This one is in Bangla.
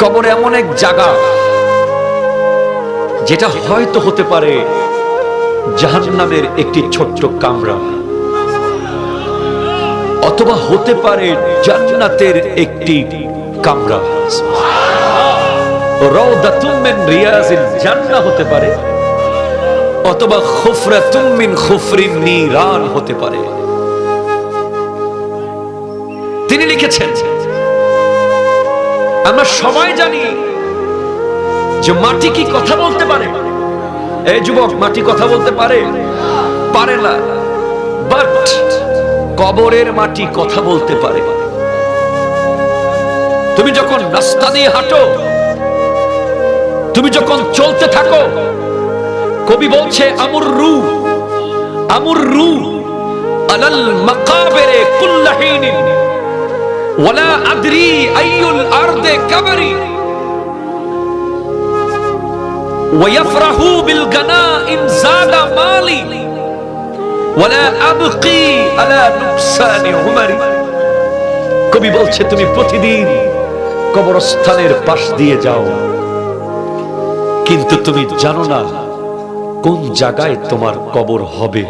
কবর এমন এক জায়গা যেটা হয়তো হতে পারে জাহান্নামের একটি ছোট্ট কামরা, অথবা হতে পারে জান্নাতের একটি কামরা। রিয়াজিল জান্নাহ হতে পারে, অথবা খুফরিন, নিরান হতে পারে। তিনি লিখেছেন আমরা সবাই জানি যে মাটি কি কথা বলতে পারে? এই যুবক, মাটি কথা বলতে পারে? পারে না। বাট কবরের মাটি কথা বলতে পারে। তুমি যখন রাস্তা দিয়ে হাঁটো, তুমি যখন চলতে থাকো, কবি বলছে, আমুর রু আমুর রু আলাল মাকাবেরে কুল্লাহিনিন ওয়ালা আদরি আইয়ুল আরদে কাবারি ويفرح بالغنائم زاد مالي ولا أبقي على نقصان عمري কবি বলছে তুমি প্রতিদিন কবরস্থানের পাশ দিয়ে যাও কিন্তু তুমি জানো না কোন জায়গায় তোমার কবর হবে